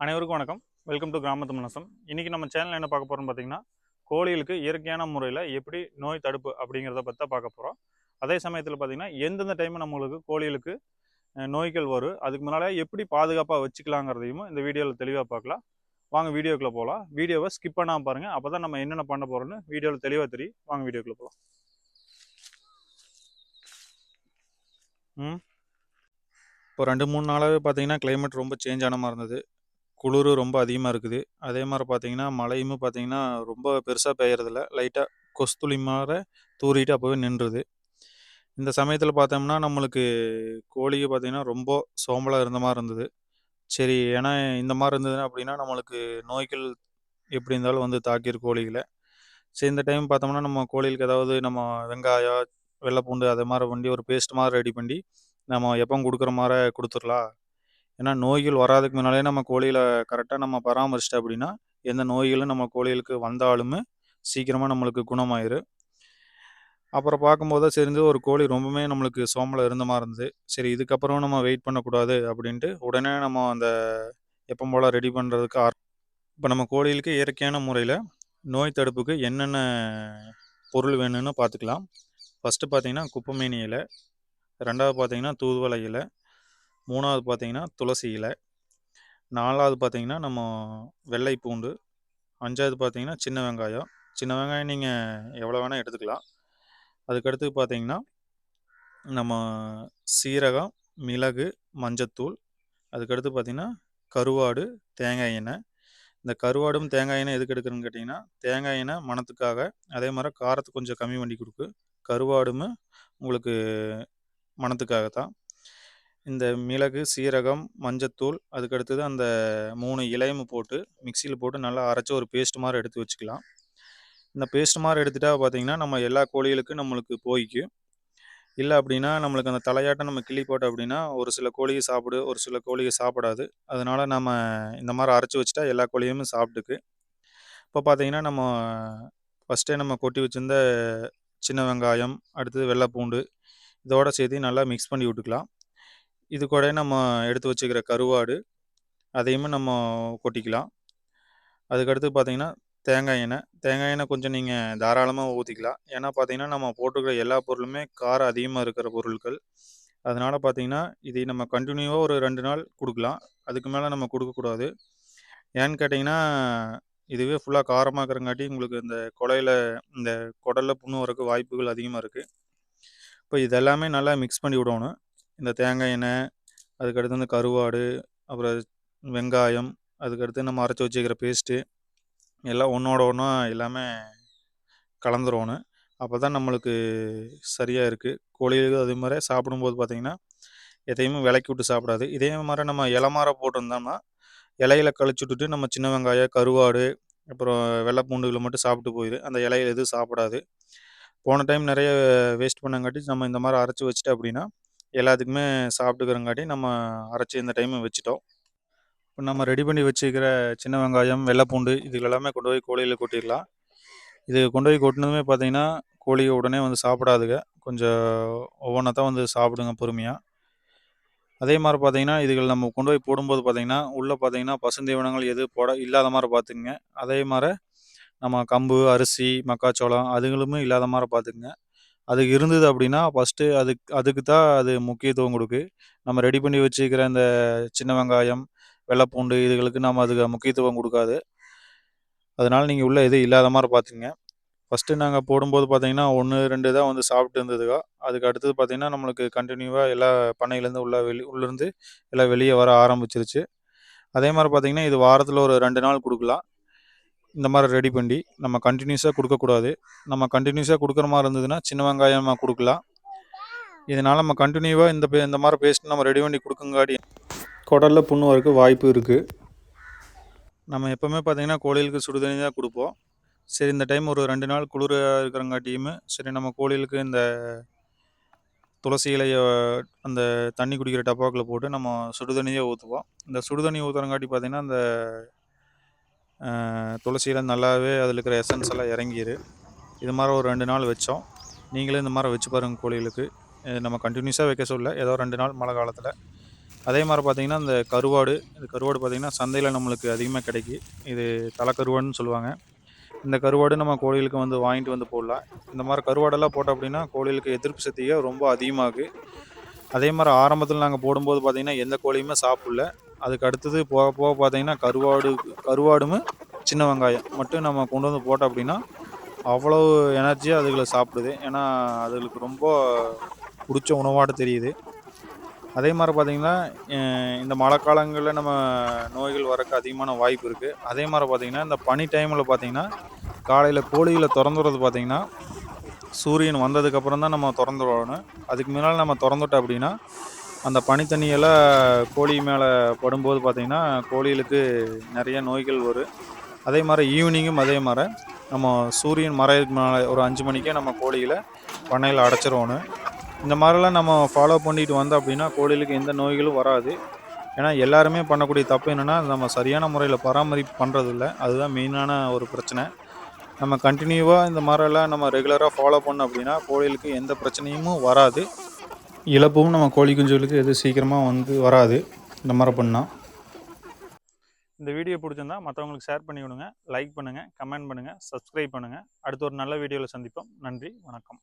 அனைவருக்கும் வணக்கம். Welcome to கிராமத்து மனசம் இன்றைக்கி நம்ம சேனல் என்ன பார்க்க போகிறோம்னு பார்த்தீங்கன்னா கோழிகளுக்கு இயற்கையான முறையில் எப்படி நோய் தடுப்பு அப்படிங்கிறத பற்றி தான் பார்க்க போகிறோம் அதே சமயத்தில் பார்த்தீங்கன்னா எந்தெந்த டைம் நம்மளுக்கு கோழிகளுக்கு நோய்கள் வரும் அதுக்கு முன்னால் எப்படி பாதுகாப்பாக வச்சுக்கலாங்கிறதையும் இந்த வீடியோவில் தெளிவாக பார்க்கலாம். வாங்க வீடியோக்குள்ளே போகலாம் வீடியோவை ஸ்கிப் பண்ணாமல் பாருங்கள் அப்போ தான் நம்ம என்னென்ன பண்ண போகிறோன்னு வீடியோவில் தெளிவாக தெரியும். வாங்க வீடியோக்குள்ளே போகலாம் ம். இப்போ ரெண்டு மூணு நாளாகவே பார்த்தீங்கன்னா கிளைமேட் ரொம்ப சேஞ்ச் ஆன மாதிரி இருந்தது. குளிர் ரொம்ப அதிகமாக இருக்குது. அதே மாதிரி பார்த்தீங்கன்னா மழையும் பார்த்தீங்கன்னா ரொம்ப பெருசாக பெய்யறதில்ல. லைட்டாக கொஸ்துளி மாதிரி தூறிட்டு அப்போவே நின்றுது. இந்த சமயத்தில் பார்த்தோம்னா நம்மளுக்கு கோழிக்கு பார்த்தீங்கன்னா ரொம்ப சோம்பலாக இருந்த மாதிரி இருந்தது. சரி ஏன்னா இந்த மாதிரி இருந்ததுன்னா அப்படின்னா நம்மளுக்கு நோய்கள் எப்படி இருந்தாலும் வந்து தாக்கிரும் கோழிகளை. சரி இந்த டைம் பார்த்தோம்னா நம்ம கோழிகளுக்கு ஏதாவது நம்ம வெங்காயம் வெள்ளை பூண்டு அதை மாதிரி பண்ணி ஒரு பேஸ்ட் மாதிரி ரெடி பண்ணி நம்ம எப்போ கொடுக்குற மாதிரி கொடுத்துடலாம். ஏன்னா நோய்கள் வராதுக்கு முன்னாலே நம்ம கோழிகளை கரெக்டாக நம்ம பராமரிச்சிட்டோம் அப்படின்னா எந்த நோய்களும் நம்ம கோழிகளுக்கு வந்தாலுமே சீக்கிரமாக நம்மளுக்கு குணமாயிரும் அப்புறம் பார்க்கும்போது தான் தெரிஞ்சு ஒரு கோழி ரொம்பவுமே நம்மளுக்கு சோம்பல இருந்த மாதிரி இருந்தது. சரி இதுக்கப்புறம் நம்ம வெயிட் பண்ணக்கூடாது அப்படின்ட்டு உடனே நம்ம அந்த எப்போ போல் ரெடி பண்ணுறதுக்கு ஆர் இப்போ நம்ம கோழிகளுக்கு இயற்கையான முறையில் நோய் தடுப்புக்கு என்னென்ன பொருள் வேணும்னு பார்த்துக்கலாம். ஃபஸ்ட்டு பார்த்தீங்கன்னா குப்பைமேனி இலை. ரெண்டாவது பார்த்தீங்கன்னா தூதுவளை இலை. மூணாவது பார்த்தீங்கன்னா துளசி இலை. நாலாவது பார்த்தீங்கன்னா நம்ம வெள்ளை பூண்டு. அஞ்சாவது பார்த்தீங்கன்னா சின்ன வெங்காயம். சின்ன வெங்காயம் நீங்கள் எவ்வளோ வேணால் எடுத்துக்கலாம். அதுக்கடுத்து பார்த்தீங்கன்னா நம்ம சீரகம் மிளகு மஞ்சத்தூள். அதுக்கடுத்து பார்த்தீங்கன்னா கருவாடு தேங்காய் எண்ணெய். இந்த கருவாடும் தேங்காய் எண்ணெய் எதுக்கு எடுக்கிறேன்னு கேட்டிங்கன்னா தேங்காய் எண்ணெய் மணத்துக்காக அதே மாதிரி காரத்தை கொஞ்சம் கம்மி பண்ணி கொடுக்கு. கருவாடும் உங்களுக்கு மணத்துக்காக தான் இந்த மிளகு சீரகம் மஞ்சத்தூள் அதுக்கடுத்தது அந்த மூணு இலையும் போட்டு மிக்சியில் போட்டு நல்லா அரைச்சி ஒரு பேஸ்ட் மாதிரி எடுத்து வச்சுக்கலாம். இந்த பேஸ்ட் மாதிரி எடுத்துட்டா பார்த்தீங்கன்னா நம்ம எல்லா கோழிகளுக்கும் நம்மளுக்கு போய்க்கு இல்லை அப்படின்னா நம்மளுக்கு அந்த தலையாட்டம் நம்ம கிள்ளி போட்டோம் அப்படின்னா ஒரு சில கோழியை சாப்பிடு ஒரு சில கோழியை சாப்பிடாது. அதனால் நம்ம இந்த மாதிரி அரைச்சி வச்சுட்டா எல்லா கோழியுமே சாப்பிட்டுக்கு. இப்போ பார்த்தீங்கன்னா நம்ம ஃபஸ்ட்டே நம்ம கொட்டி வச்சிருந்த சின்ன வெங்காயம் அடுத்தது வெள்ளை பூண்டு இதோட சேர்த்து நல்லா மிக்ஸ் பண்ணி விட்டுக்கலாம். இது கூட நம்ம எடுத்து வச்சுக்கிற கருவாடு அதையுமே நம்ம கொட்டிக்கலாம். அதுக்கடுத்து பார்த்தீங்கன்னா தேங்காய் எண்ணெய். தேங்காய் எண்ணெய் கொஞ்சம் நீங்கள் தாராளமாக ஊற்றிக்கலாம் ஏன்னா பார்த்தீங்கன்னா நம்ம போட்டுக்கிற எல்லா பொருளுமே காரம் அதிகமாக இருக்கிற பொருட்கள். அதனால் பார்த்தீங்கன்னா இதை நம்ம கண்டினியூவாக ஒரு ரெண்டு நாள் கொடுக்கலாம். அதுக்கு மேலே நம்ம கொடுக்கக்கூடாது. ஏன்னு கேட்டிங்கன்னா இதுவே ஃபுல்லாக காரமாக இருக்கிறங்காட்டி உங்களுக்கு இந்த கொலையில் இந்த குடலில் புண்ணு வரக்கு வாய்ப்புகள் அதிகமாக இருக்குது இப்போ இதெல்லாமே நல்லா மிக்ஸ் பண்ணி விடணும். இந்த தேங்காய் எண்ணெய் அதுக்கடுத்து இந்த கருவாடு அப்புறம் வெங்காயம் அதுக்கடுத்து நம்ம அரைச்சி வச்சுக்கிற பேஸ்ட்டு எல்லாம் ஒன்றோட ஒன்றா எல்லாமே கலந்துருவணும் அப்போ தான் நம்மளுக்கு சரியாக இருக்குது கோழிகளுக்கு அதே மாதிரி சாப்பிடும்போது பார்த்திங்கன்னா எதையுமே விளக்கி விட்டு சாப்பிடாது. இதே மாதிரி நம்ம இலமார போட்டிருந்தோம்னா இலையில கழிச்சு விட்டுட்டு நம்ம சின்ன வெங்காயம் கருவாடு அப்புறம் வெள்ளை பூண்டுகளை மட்டும் சாப்பிட்டு போயிடுது அந்த இலையில எதுவும் சாப்பிடாது. போன டைம் நிறைய வேஸ்ட் பண்ணங்காட்டி நம்ம இந்த மாதிரி அரைச்சி வச்சுட்டு அப்படின்னா எல்லாத்துக்குமே சாப்பிட்டுக்கிறங்காட்டி நம்ம அரைச்சி இந்த டைம் வச்சுட்டோம். இப்போ நம்ம ரெடி பண்ணி வச்சுக்கிற சின்ன வெங்காயம் வெள்ளை பூண்டு இதுகள் எல்லாமே கொண்டு போய் கோழியில் கொட்டிடலாம். இது கொண்டு போய் கொட்டினதுமே பார்த்தீங்கன்னா கோழியை உடனே வந்து சாப்பிடாதுங்க. கொஞ்சம் ஒவ்வொன்றா தான் வந்து சாப்பிடுங்க பொறுமையாக அதே மாதிரி பார்த்தீங்கன்னா இதுகள் நம்ம கொண்டு போய் போடும்போது பார்த்தீங்கன்னா உள்ளே பார்த்தீங்கன்னா பசுந்தீவனங்கள் எது போட இல்லாத மாதிரி பார்த்துக்குங்க. அதே மாதிரி நம்ம கம்பு அரிசி மக்காச்சோளம் அதுங்களுமே இல்லாத மாதிரி பார்த்துக்குங்க. அது இருந்தது அப்படின்னா ஃபஸ்ட்டு அதுக்கு அதுக்கு தான் அது முக்கியத்துவம் கொடுக்கு. நம்ம ரெடி பண்ணி வச்சுக்கிற இந்த சின்ன வெங்காயம் வெள்ளைப்பூண்டு இதுகளுக்கு நம்ம அதுக்கு முக்கியத்துவம் கொடுக்காது. அதனால் நீங்கள் உள்ள எதுவும் இல்லாத மாதிரி பார்த்துங்க ஃபஸ்ட்டு நாங்கள் போடும்போது பார்த்தீங்கன்னா ஒன்று ரெண்டு தான் வந்து சாப்பிட்டு இருந்ததுக்கா. அதுக்கு அடுத்தது பார்த்தீங்கன்னா நம்மளுக்கு கண்டினியூவாக எல்லா பண்ணையிலேருந்து உள்ள வெளி உள்ளேருந்து எல்லாம் வெளியே வர ஆரம்பிச்சிருச்சு. அதே மாதிரி பார்த்தீங்கன்னா இது வாரத்தில் ஒரு ரெண்டு நாள் கொடுக்கலாம். இந்த மாதிரி ரெடி பண்ணி நம்ம கண்டினியூஸாக கொடுக்கக்கூடாது. நம்ம கண்டினியூஸாக கொடுக்குற மாதிரி இருந்ததுன்னா சின்ன வெங்காயமாக கொடுக்கலாம். இதனால் நம்ம கண்டினியூவாக இந்த பே- இந்த மாதிரி பேஸ்ட் நம்ம ரெடி பண்ணி கொடுக்குங்காடி குடலில் புண்ணு வரக்கு வாய்ப்பு இருக்குது நம்ம எப்போவுமே பார்த்தீங்கன்னா கோழிகளுக்கு சுடுதண்ணி தான் கொடுப்போம். சரி இந்த டைம் ஒரு ரெண்டு நாள் குளிர இருக்கிறங்காட்டியுமே சரி நம்ம கோழிகளுக்கு இந்த துளசி இலைய அந்த தண்ணி குடிக்கிற டப்பாக்கில் போட்டு நம்ம சுடுதண்ணியே ஊற்றுவோம் இந்த சுடுதண்ணி ஊற்றுறங்காட்டி பார்த்திங்கன்னா அந்த துளசியில் நல்லாவே அதில் இருக்கிற எசன்ஸ் எல்லாம் இறங்கிடு இது மாதிரி ஒரு ரெண்டு நாள் வச்சோம். நீங்களும் இந்த மாதிரி வச்சு பாருங்கள் கோழிகளுக்கு. நம்ம கண்டினியூஸாக வைக்க சொல்ல ஏதோ ரெண்டு நாள் மழை காலத்தில். அதே மாதிரி பார்த்திங்கன்னா இந்த கருவாடு இந்த கருவாடு பார்த்திங்கன்னா சந்தையில் நம்மளுக்கு அதிகமாக கிடைக்கி. இது தலை கருவாடுன்னு சொல்லுவாங்க. இந்த கருவாடு நம்ம கோழிகளுக்கு வந்து வாங்கிட்டு வந்து போடலாம். இந்த மாதிரி கருவாடெல்லாம் போட்டோம் அப்படின்னா கோழிகளுக்கு எதிர்ப்பு சக்தியாக ரொம்ப அதிகமாகுது அதே மாதிரி ஆரம்பத்தில் நாங்கள் போடும்போது பார்த்திங்கன்னா எந்த கோழியுமே சாப்பிடல. அதுக்கு அடுத்தது போக போக பார்த்தீங்கன்னா கருவாடு கருவாடும் சின்ன வெங்காயம் மட்டும் நம்ம கொண்டு வந்து போட்டோம் அப்படின்னா அவ்வளோ எனர்ஜியாக அதுகளை சாப்பிடுது. ஏன்னா அதுகளுக்கு ரொம்ப பிடிச்ச உணவாட தெரியுது. அதே மாதிரி பார்த்தீங்கன்னா இந்த மழை காலங்களில் நம்ம நோய்கள் வரக்கு அதிகமான வாய்ப்பு இருக்குது அதே மாதிரி பார்த்தீங்கன்னா இந்த பனி டைமில் பார்த்தீங்கன்னா காலையில் கோழிகளை திறந்துடுறது பார்த்திங்கன்னா பார்த்தீங்கன்னா சூரியன் வந்ததுக்கப்புறம் தான் நம்ம திறந்துடணும் அதுக்கு முன்னால் நம்ம திறந்துட்டோம் அப்படின்னா அந்த பனித்தண்ணியெல்லாம் கோழி மேலே படும்போது பார்த்திங்கன்னா கோழிகளுக்கு நிறைய நோய்கள் வரும். அதே மாதிரி ஈவினிங்கும் அதே மாதிரி நம்ம சூரியன் மறையிறதுக்கு மேலே ஒரு அஞ்சு மணிக்கே நம்ம கோழிகளை பண்ணையில் அடைச்சிருவோணும். இந்த மாதிரிலாம் நம்ம ஃபாலோ பண்ணிட்டு வந்தோம் அப்படின்னா கோழிகளுக்கு எந்த நோய்களும் வராது. ஏன்னா எல்லாருமே பண்ணக்கூடிய தப்பு என்னென்னா நம்ம சரியான முறையில் பராமரிப்பு பண்ணுறதில்ல அதுதான் மெயினான ஒரு பிரச்சனை. நம்ம கண்டினியூவாக இந்த மாதிரிலாம் நம்ம ரெகுலராக ஃபாலோ பண்ணோம் அப்படின்னா கோழிகளுக்கு எந்த பிரச்சனையும் வராது. இழப்பும் நம்ம கோழி குஞ்சுகளுக்கு எது சீக்கிரமாக வந்து வராது. இந்த மாதிரி பண்ணால் இந்த வீடியோ பிடிச்சிருந்தா மற்றவங்களுக்கு ஷேர் பண்ணி விடுங்க. லைக் பண்ணுங்கள் கமெண்ட் பண்ணுங்கள் சப்ஸ்கிரைப் பண்ணுங்கள் அடுத்த ஒரு நல்ல வீடியோவில் சந்திப்போம். நன்றி வணக்கம்.